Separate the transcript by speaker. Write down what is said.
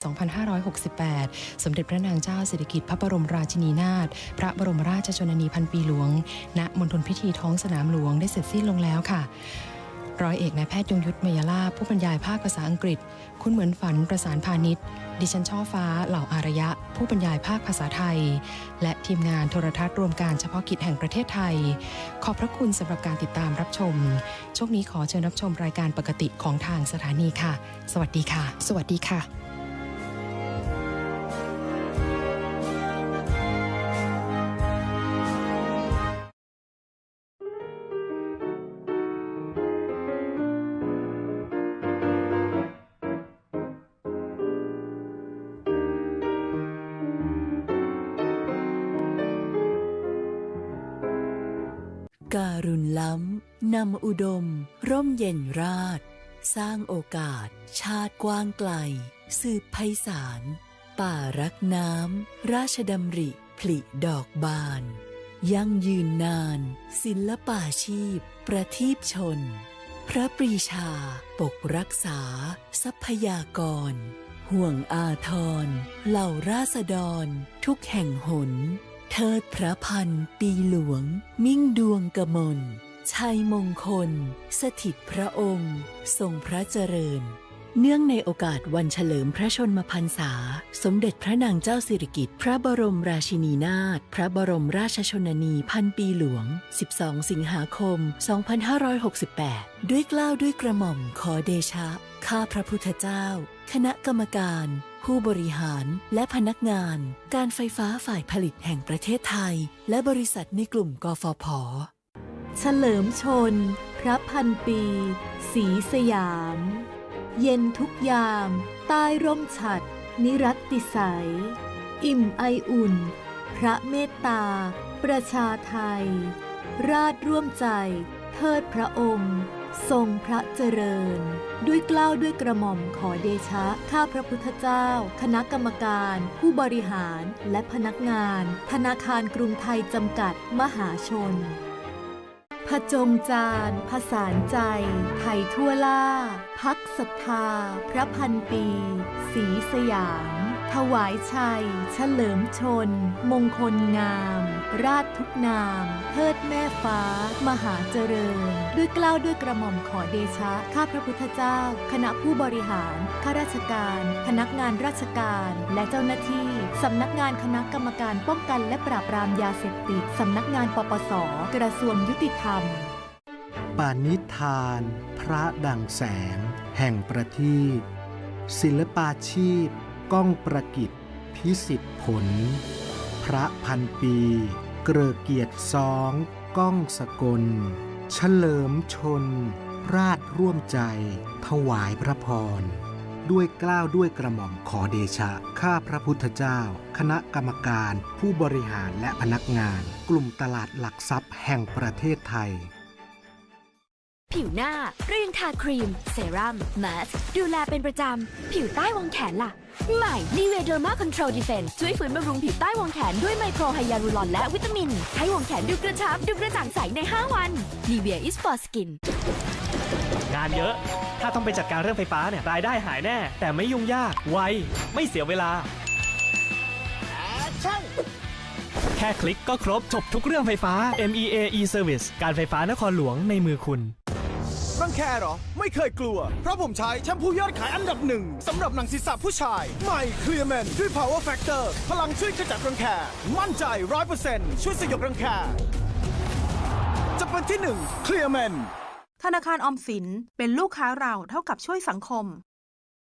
Speaker 1: 2568 สมเด็จพระนางเจ้าสิริกิติ์พระบรมราชินีนาถ พระบรมราชชนนีพันปีหลวง ณ มณฑลพิธีท้องสนามหลวงได้เสร็จสิ้นลงแล้วค่ะ ร้อยเอกนายแพทย์ยงยุทธเมยลาผู้บรรยายภาคภาษาอังกฤษ คุณเหมือนฝันประสานพาณิชย์ ดิฉันช่อฟ้าเหล่าอารยะ ผู้บรรยายภาคภาษาไทย และทีมงานโทรทัศน์รวมการเฉพาะกิจแห่งประเทศไทย ขอบพระคุณสำหรับการติดตามรับชม ช่วงนี้ขอเชิญรับชมรายการปกติของทางสถานีค่ะ สวัสดีค่ะ สวัสดีค่ะ
Speaker 2: การุณล้ำ นำอุดม ร่มเย็นราช สร้างโอกาส ชาติกว้างไกล สืบไพศาล ป่ารักน้ำ ราชดำริ ผลิดอกบาน ยั่งยืนนาน ศิลปาชีพ ประทีปชน พระปรีชา ปกรักษา ทรัพยากร ห่วงอาทร เหล่าราษฎร ทุกแห่งหน เทิดพระพันปีหลวง มิ่งดวงกมล ชัยมงคล สถิตพระองค์ ทรงพระเจริญ เนื่องในโอกาสวันเฉลิมพระชนมพรรษา สมเด็จพระนางเจ้าสิริกิติ์พระบรมราชินีนาถพระบรมราชชนนีพันปีหลวง 12 สิงหาคม 2568 ด้วยกล้าวด้วยกระหม่อมขอเดชะ ข้าพระพุทธเจ้า คณะกรรมการ ผู้บริหารและพนักงาน การไฟฟ้าฝ่ายผลิตแห่งประเทศไทย และบริษัทในกลุ่มกฟผ
Speaker 3: เฉลิมชน พระพันปีสีสยาม เย็นทุกยาม ใต้ร่มฉัด นิรัติสยอิ่มไออุ่น พระเมตตา ประชาไทย ราชร่วมใจ เทิดพระองค์ ทรงพระเจริญ ด้วยกล้าวด้วยกระหม่อมขอเดชะ ข้าพระพุทธเจ้า คณะกรรมการ ผู้บริหารและพนักงาน ธนาคารกรุงไทยจำกัดมหาชนผจงจานผสานใจ ไทยทั่วล่า พักศรัทธา พระพันปี สีสยาม ถวายชัย เฉลิมชน มงคลงาม ราชทุกนามเทิดแม่ฟ้า มหาเจริญ ด้วยกล้าวด้วยกระหม่อมขอเดชะ ข้าพระพุทธเจ้า คณะผู้บริหาร ข้าราชการ พนักงานราชการ และเจ้าหน้าที่ สำนักงานคณะกรรมการป้องกันและปราบปรามยาเสพติด สำนักงานปปส กระทรวงยุติธรรม
Speaker 4: ปานิธาน พระดังแสง แห่งประทีปศิลปาชีพ ก้องประกิจ พิสิทธิผล พระพันปี เกรอเกียรติซอง ก้องสกล เฉลิมชน ราชร่วมใจ ถวายพระพร ด้วยกล้าวด้วยกระหม่อมขอเดชะ ข้าพระพุทธเจ้า คณะกรรมการ ผู้บริหารและพนักงาน กลุ่มตลาดหลักทรัพย์แห่งประเทศไทย
Speaker 5: ผิวหน้าเรายังทาครีม เซรั่มมาสก์ดูแลเป็นประจำ ผิวใต้วงแขนล่ะ ใหม่ n i v e a Derma Control Defense ช่วยฟื้นบำรุงผิวใต้วงแขนด้วยไมโครไฮยาลูรอนและวิตามิน ให้วงแขนดูกระชับ ดูกระจ่างใสใน 5 วัน Nivea is for skin
Speaker 6: งานเยอะ ถ้าต้องไปจัดการเรื่องไฟฟ้าเนี่ย รายได้หายแน่ แต่ไม่ยุ่งยาก ไว ไม่เสียเวลา แค่คลิกก็ครบจบทุกเรื่องไฟฟ้า MEA e-Service การไฟฟ้านครหลวงในมือคุณ
Speaker 7: รังแคเหรอ ไม่เคยกลัว เพราะผมใช้แชมพูยอดขายอันดับหนึ่งสำหรับหนังศีรษะผู้ชาย ใหม่ Clear Man ด้วย Power Factor พลังช่วยขจัดรังแค มั่นใจ100%ช่วยสยบรังแค จะเป็นที่หนึ่ง Clear Man
Speaker 8: ธนาคารออมสินเป็นลูกค้าเราเท่ากับช่วยสังคม